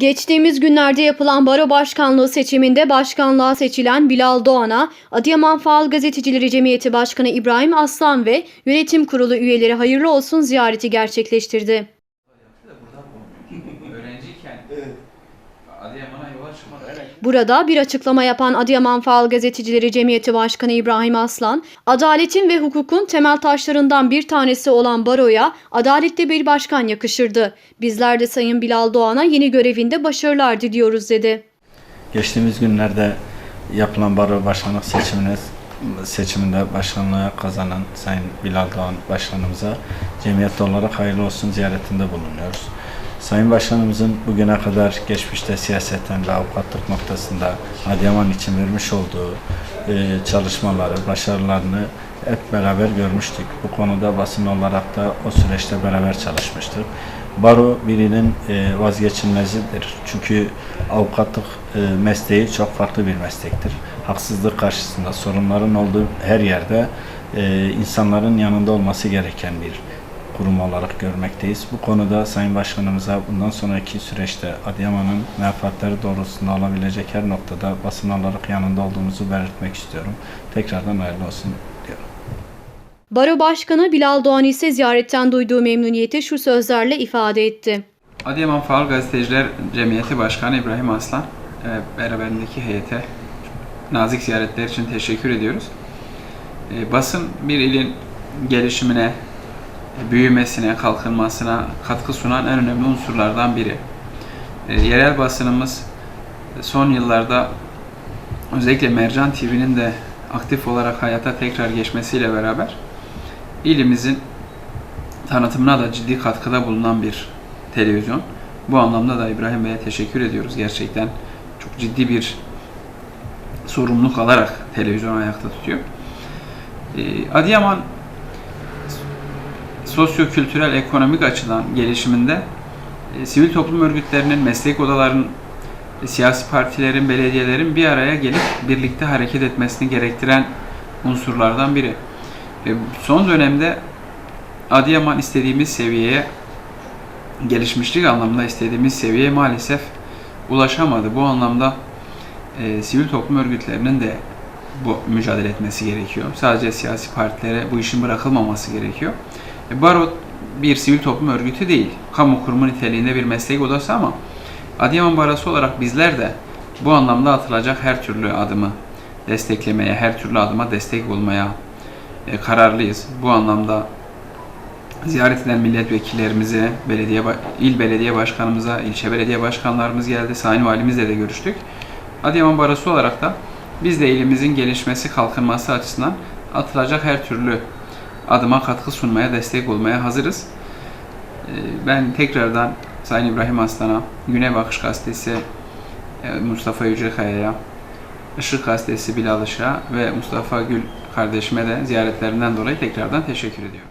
Geçtiğimiz günlerde yapılan baro başkanlığı seçiminde başkanlığa seçilen Bilal Doğan'a Adıyaman Faal Gazetecileri Cemiyeti Başkanı İbrahim Aslan ve yönetim kurulu üyeleri hayırlı olsun ziyareti gerçekleştirdi. Burada bir açıklama yapan Adıyaman Faal Gazetecileri Cemiyeti Başkanı İbrahim Aslan, adaletin ve hukukun temel taşlarından bir tanesi olan baroya adaletli bir başkan yakışırdı. Bizler de Sayın Bilal Doğan'a yeni görevinde başarılar diliyoruz dedi. Geçtiğimiz günlerde yapılan baro başkanlık seçimine seçiminde başkanlığı kazanan Sayın Bilal Doğan Başkanımıza cemiyet olarak hayırlı olsun ziyaretinde bulunuyoruz. Sayın Başkanımızın bugüne kadar geçmişte siyasetten ve avukatlık noktasında Adıyaman için vermiş olduğu e, çalışmaları, başarılarını hep beraber görmüştük. Bu konuda basın olarak da o süreçte beraber çalışmıştık. Baro birinin e, vazgeçilmezidir. Çünkü avukatlık e, mesleği çok farklı bir meslektir. Haksızlık karşısında sorunların olduğu her yerde e, insanların yanında olması gereken bir kurum olarak görmekteyiz. Bu konuda Sayın Başkanımıza bundan sonraki süreçte Adıyaman'ın menfaatleri doğrultusunda olabilecek her noktada basın olarak yanında olduğumuzu belirtmek istiyorum. Tekrardan hayırlı olsun diyorum. Baro Başkanı Bilal Doğan ise ziyaretten duyduğu memnuniyeti şu sözlerle ifade etti. Adıyaman Faal Gazeteciler Cemiyeti Başkanı İbrahim Aslan ve beraberindeki heyete nazik ziyaretler için teşekkür ediyoruz. E, Basın bir ilin gelişimine, büyümesine, kalkınmasına katkı sunan en önemli unsurlardan biri. E, Yerel basınımız son yıllarda özellikle Mercan TV'nin de aktif olarak hayata tekrar geçmesiyle beraber ilimizin tanıtımına da ciddi katkıda bulunan bir televizyon. Bu anlamda da İbrahim Bey'e teşekkür ediyoruz. Gerçekten çok ciddi bir sorumluluk alarak televizyonu ayakta tutuyor. Ee, Adıyaman sosyo-kültürel ekonomik açıdan gelişiminde e, sivil toplum örgütlerinin, meslek odalarının, e, siyasi partilerin, belediyelerin bir araya gelip birlikte hareket etmesini gerektiren unsurlardan biri. E, son dönemde Adıyaman istediğimiz seviyeye gelişmişlik anlamında istediğimiz seviyeye maalesef ulaşamadı. Bu anlamda e, sivil toplum örgütlerinin de bu mücadele etmesi gerekiyor. Sadece siyasi partilere bu işin bırakılmaması gerekiyor. E, Baro bir sivil toplum örgütü değil. Kamu kurumu niteliğinde bir meslek odası ama Adıyaman Barosu olarak bizler de bu anlamda atılacak her türlü adımı desteklemeye, her türlü adıma destek olmaya e, kararlıyız. Bu anlamda ziyaret eden milletvekillerimize, belediye il belediye başkanımıza, ilçe belediye başkanlarımız geldi. Sayın Valimizle de görüştük. Adıyaman Barosu olarak da biz de ilimizin gelişmesi, kalkınması açısından atılacak her türlü adıma katkı sunmaya, destek olmaya hazırız. Ee, Ben tekrardan Sayın İbrahim Aslan'a, Güney Bakış Gazetesi e, Mustafa Yücekaya'ya, Işık Gazetesi Bilal Işık'a ve Mustafa Gül kardeşime de ziyaretlerinden dolayı tekrardan teşekkür ediyorum.